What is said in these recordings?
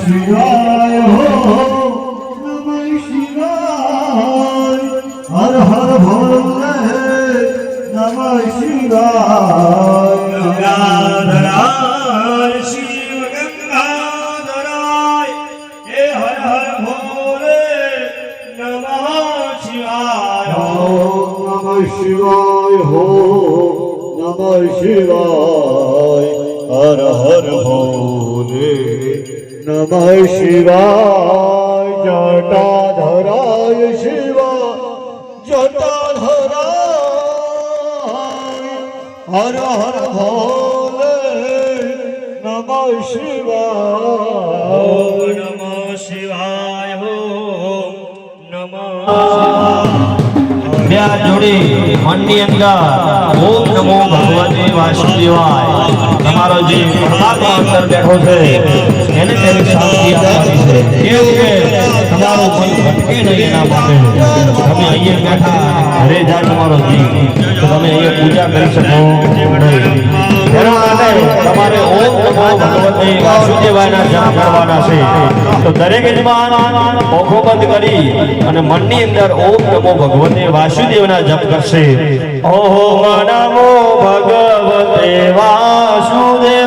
શિવાય હો નમઃ શિવાય હર હર ભોલે નમઃ શિવાય. ગંગાધરાય શિવ ગંગાધરાય હે હર હર ભોલે નમઃ શિવાય. નમઃ શિવાય હો નમઃ શિવાય હર હર ભોલે નમઃ શિવાય જટાધરાય શિવા જટાધરાય હર હર ભોલે નમ શિવાય નમ શિવાય હો નમઃ બે જોડે મનની અંદર ઓમ નમો ભગવતે વાસુદેવાય. તમારો જે પરમાત્મા અંદર બેઠો છે, એને તેની શાંતિ આપવાની છે. કેવું કે તમારું મન ભટકે નહીં એના માટે. તમે અહીંયા બેઠા, ઘરે જાય તમારો જીવ. તો તમે અહીંયા પૂજા કરી શકો. નહીં ભગવતે વાસુદેવાયના જાપ દરેક કરી અને મનની અંદર ઓમ નમો વાસુદેવના જપ કરશે. ઓમ નમો ભગવતે વાસુદેવાય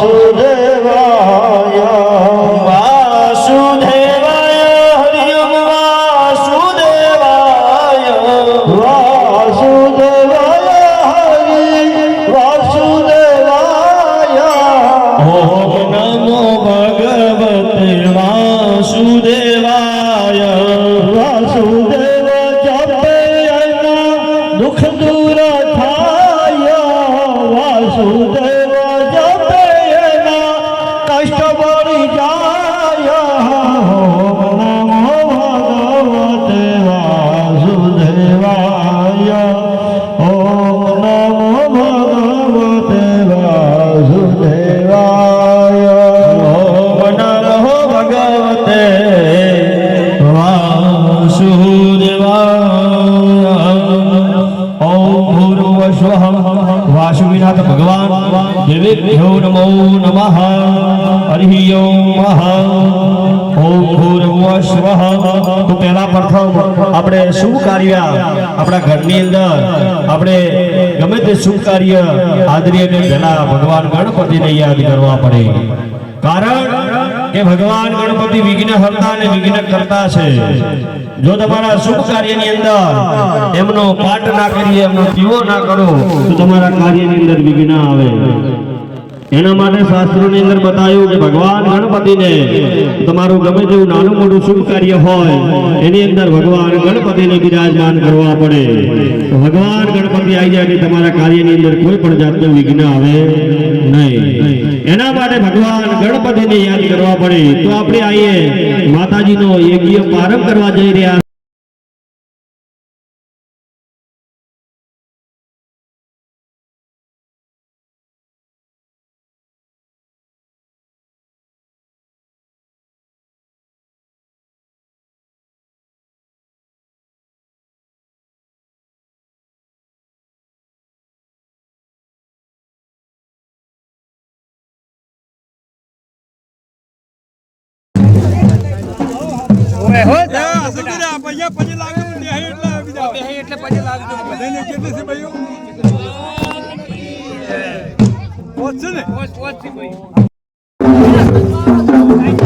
વાસુદેવાય ઓમ કાર્ય કાર્ય ભગવાન ગણપતિને યાદ કરવા પડે. કારણ કે ભગવાન ગણપતિ વિઘ્ન હરતા અને વિઘ્ન કરતા છે. જો તમારા શુભ કાર્યની અંદર એમનો પાઠ ના કરીએ, એમનો દીવો ના કરો, તો તમારા કાર્યની અંદર વિઘ્ન આવે. એના માટે શાસ્ત્રોની અંદર બતાવ્યું કે ભગવાન ગણપતિને તમારું ગમે તેવું નાનું મોટું શુભ કાર્ય હોય, એની અંદર ભગવાન ગણપતિને બિરાજમાન કરવા પડે. ભગવાન ગણપતિ આવી જાય એટલે તમારા કાર્યની અંદર કોઈ પણ જાતનું વિઘ્ન આવે નહીં. એના માટે ભગવાન ગણપતિને યાદ કરવા પડે. તો આપણે આઈએ માતાજીનો યજ્ઞ પ્રારંભ કરવા જઈ રહ્યા પૈસા સુધી રહ્યા પૈસા પછી લાગે એટલે ભાઈ.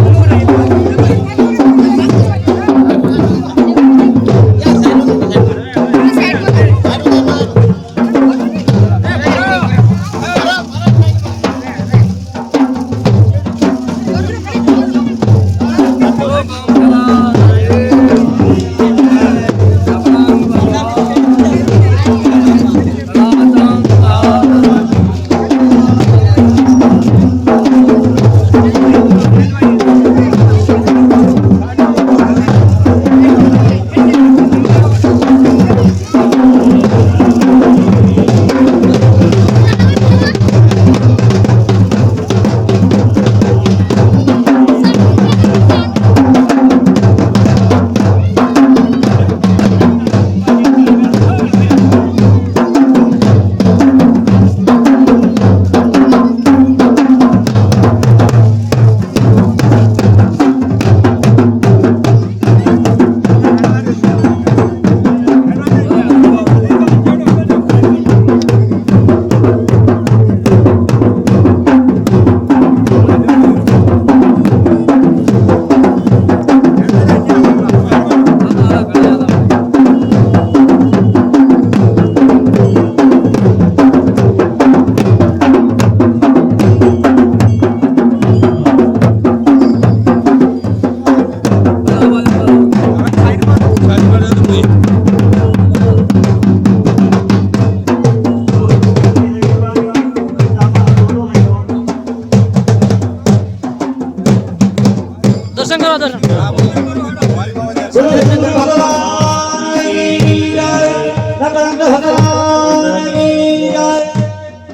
નકળંગ ભગવાનની જય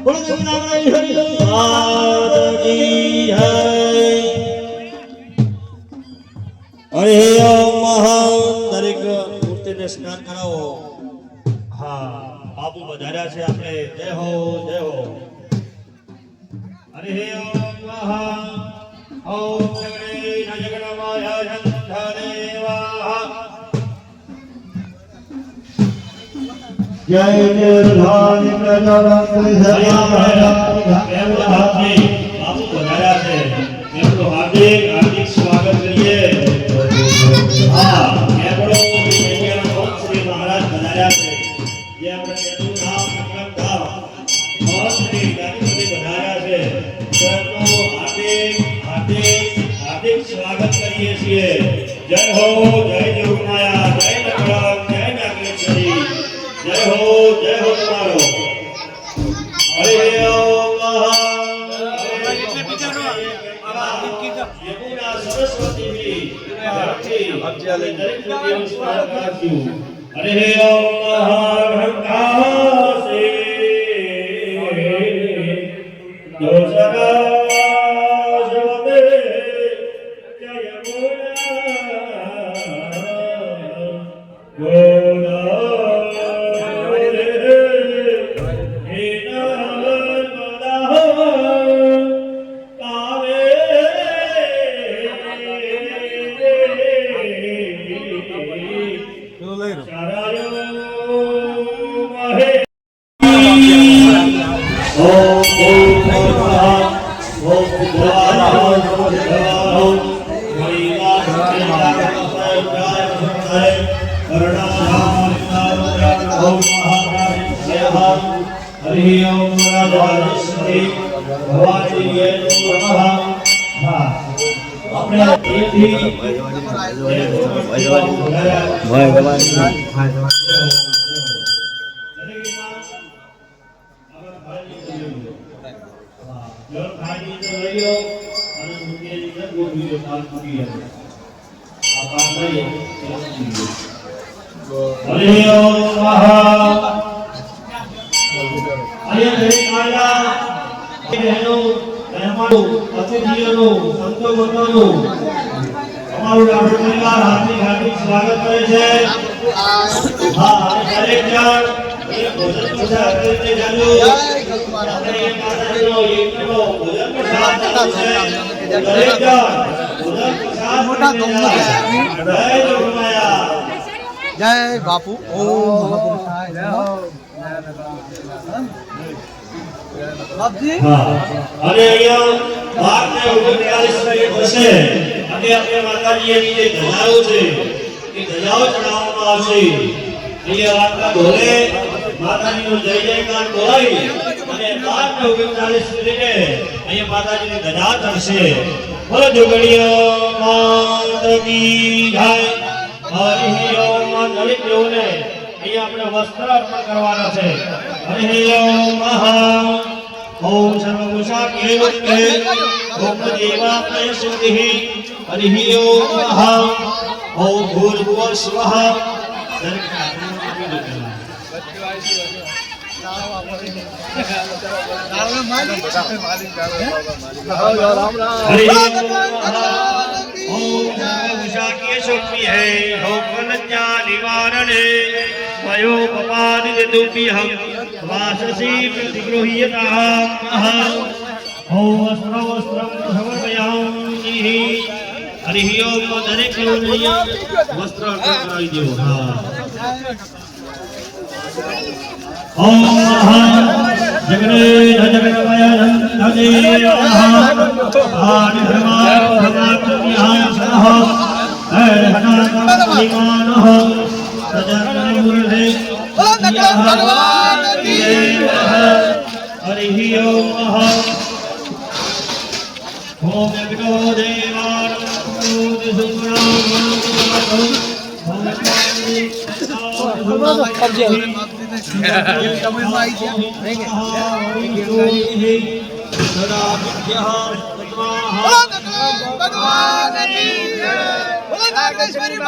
બોલો જગન્નાથ હરિ માતકી જય હરે ઓમ મહા દરેક મૂર્તિને સ્નાન કરાવો. હા બાબુ વધાર્યા છે આપણે. જય હો જય હો. હરે ઓમ મહા ઓમ જગણે ન જગણમાય જંધદેવા જય જય ધામ પ્રજાપતિ યમુના સરસ્વતી હરે ઓમ મહાભક્તાસે દોષરા હરિ સ્વાગત કરે છે હા દરેક જણ એ ભોજન પ્રસાદ કરીને જાજો આપણે માતાજીનો યજ્ઞનો ભોજન પ્રસાદ છે દરેક જણ મોટા ગૌમુખ જાય. બાપુ. અહીંયા બાર ને ઓગણચાલીસ મિનિટ થશે. અને આપણે માતાજીની જે ધજાઓ છે. એ ધજાઓ ચડાવવામાં આવશે. અહીંયા વાર્તા બોલે માતાજીનો જય જયકાર બોલાવી અને બાર ને અહીંયા માતાજીની ધજા ચડશે. બોલો જોગણીઓ માત કી જય હરિ ઓમ અહીંયા આપણે વસ્ત્ર અર્પણ છે હરિ ઓમ ઓમ સર્વભૂષાકે વંદે ઓમ દેવાપ્રય સુધિ હરિ ઓમ ઓમ ભૂર્ભુવઃ સ્વઃ દરેક હરિ વાસસી પ્રતિગૃહ્યતામ મહા વસ્ત્ર વસ્ત્રમ સમર્પયામિ હરિ ઓમ દરેક વસ્ત્ર અર્પણ કરાવી દેવો હા ઓમ મહા જગને જગન્મય નંદે મહા આદિ ભ્રમા ભગવાન સહ હે હનાતમ પરિમાનઃ સજન મુરલે બોલો નકળમ ભગવાન કી હરિ ઓમ મહા ઓમ યજ્ઞો દેવાન બોલો નકળો ભગવાન કી બોલો નાગેશ્વરી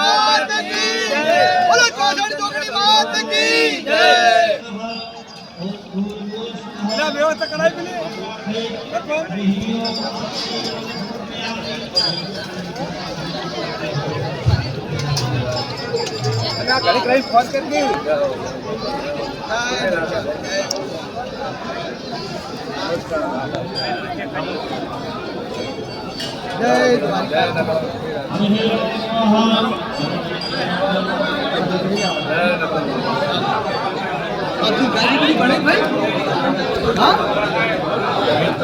માત કી જય બોલો ચોસઠ ચોકડી માત કી જય વ્યવસ્થા કરાવી ઘડી ઘડી ફોન કરી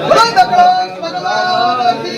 બોલો નકળો ભગવાન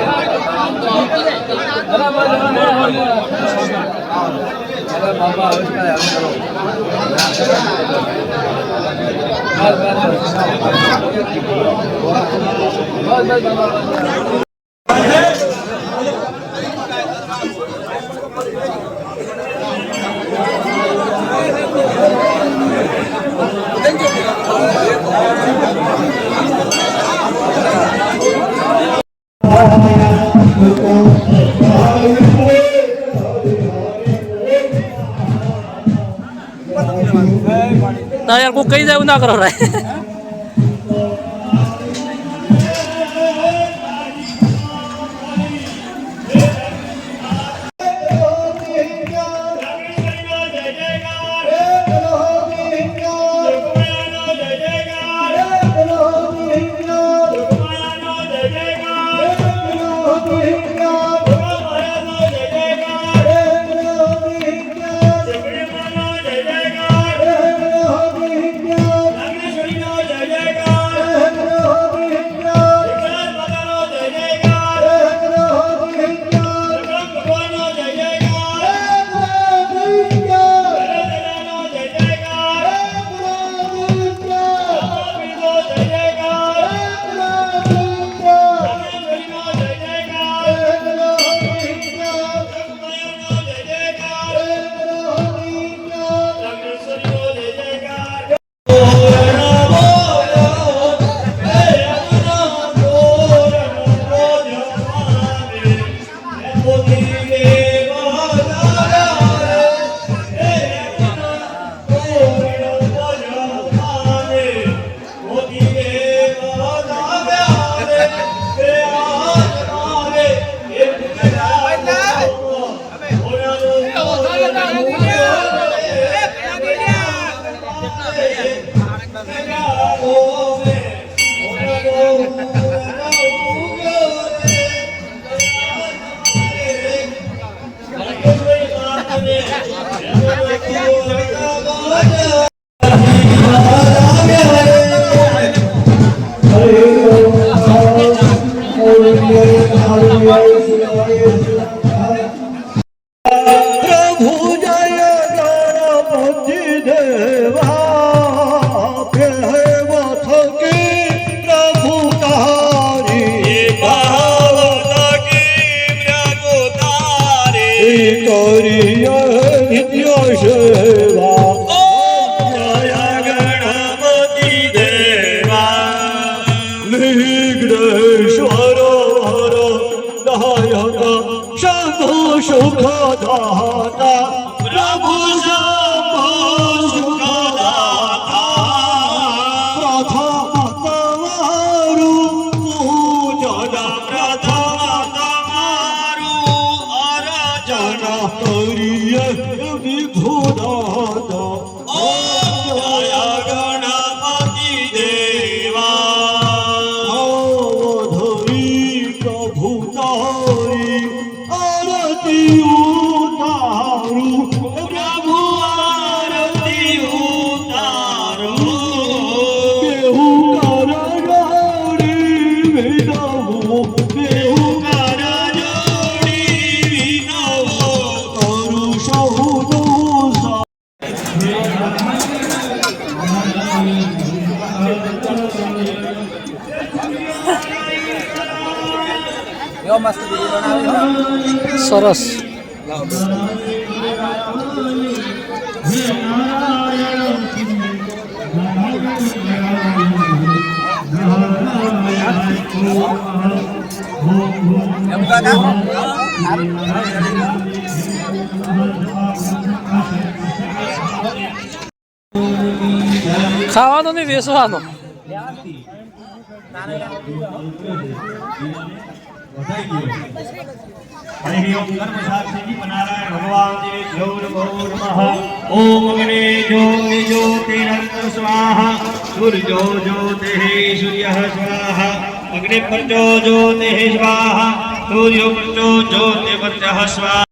বাবা ના યાર કોઈ કઈ જાય એવું ના કરો રે કરીએ નિત્ય સરસ. ખાવાનો નહીં હરિ ઓમ અગ્ને જ્યોતિ જ્યોતિરંત સ્વાહા સૂર્યો જ્યોતિઃ સૂર્યઃ સ્વાહા અગ્નિ પંચો જ્યોતિઃ સ્વાહા સૂર્યો પંચો જ્યોતિપત્યઃ સ્વાહા